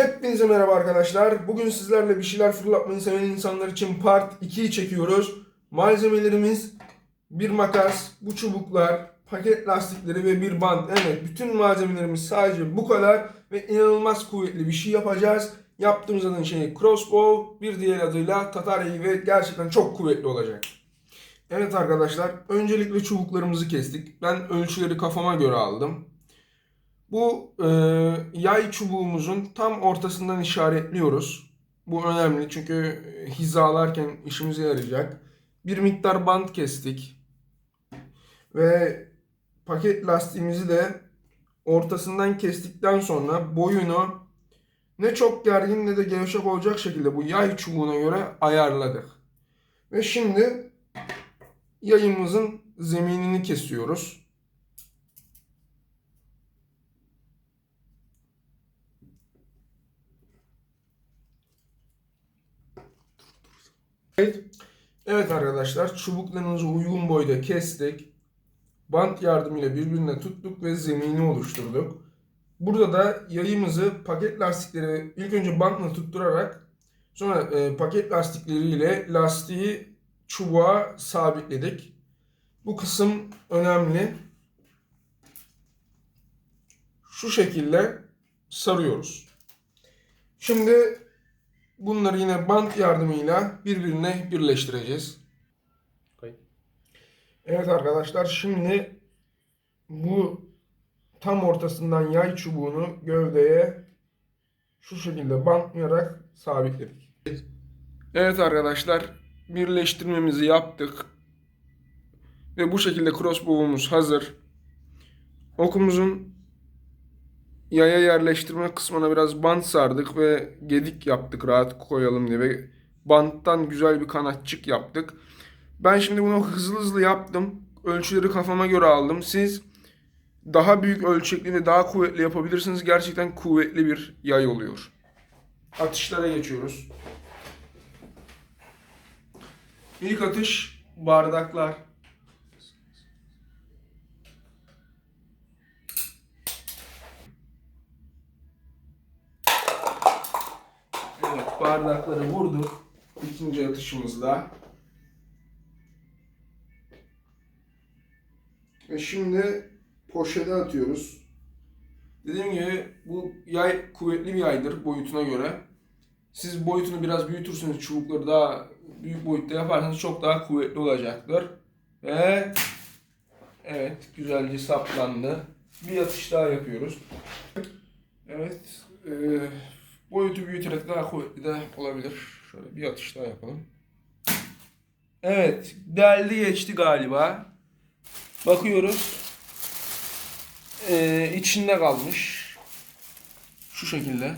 Hepinize merhaba arkadaşlar. Bugün sizlerle bir şeyler fırlatmayı seven insanlar için part 2'yi çekiyoruz. Malzemelerimiz bir makas, bu çubuklar, paket lastikleri ve bir bant. Evet bütün malzemelerimiz sadece bu kadar ve inanılmaz kuvvetli bir şey yapacağız. Yaptığımız adın şey crossbow, bir diğer adıyla tatar ve gerçekten çok kuvvetli olacak. Evet arkadaşlar, öncelikle çubuklarımızı kestik. Ben ölçüleri kafama göre aldım. Bu e, yay çubuğumuzun tam ortasından işaretliyoruz. Bu önemli çünkü hizalarken işimize yarayacak. Bir miktar bant kestik. Ve paket lastiğimizi de ortasından kestikten sonra boyunu ne çok gergin ne de gevşek olacak şekilde bu yay çubuğuna göre ayarladık. Ve şimdi yayımızın zeminini kesiyoruz. Evet arkadaşlar çubuklarımızı uygun boyda kestik. Bant yardımıyla birbirine tuttuk ve zemini oluşturduk. Burada da yayımızı paket lastikleri ilk önce bantla tutturarak sonra e, paket lastikleriyle lastiği çubuğa sabitledik. Bu kısım önemli. Şu şekilde sarıyoruz. Şimdi bunları yine bant yardımıyla birbirine birleştireceğiz. Evet arkadaşlar şimdi bu tam ortasından yay çubuğunu gövdeye şu şekilde bantlayarak sabitledik. Evet arkadaşlar birleştirmemizi yaptık. Ve bu şekilde crossbow'umuz hazır. Okumuzun yaya yerleştirme kısmına biraz bant sardık ve gedik yaptık rahat koyalım diye ve banttan güzel bir kanatçık yaptık. Ben şimdi bunu hızlı hızlı yaptım. Ölçüleri kafama göre aldım. Siz daha büyük ölçekli ve daha kuvvetli yapabilirsiniz. Gerçekten kuvvetli bir yay oluyor. Atışlara geçiyoruz. İlk atış bardaklar. Evet, bardakları vurduk. İkinci atışımızda. Ve şimdi poşete atıyoruz. Dediğim gibi bu yay kuvvetli bir yaydır boyutuna göre. Siz boyutunu biraz büyütürseniz çubukları daha büyük boyutta yaparsanız çok daha kuvvetli olacaktır. Ve evet güzelce saplandı. Bir atış daha yapıyoruz. Evet e, boyutu büyüterek daha kuvvetli de olabilir. Şöyle bir atış daha yapalım. Evet deldi geçti galiba. Bakıyoruz. Ee, içinde kalmış. Şu şekilde.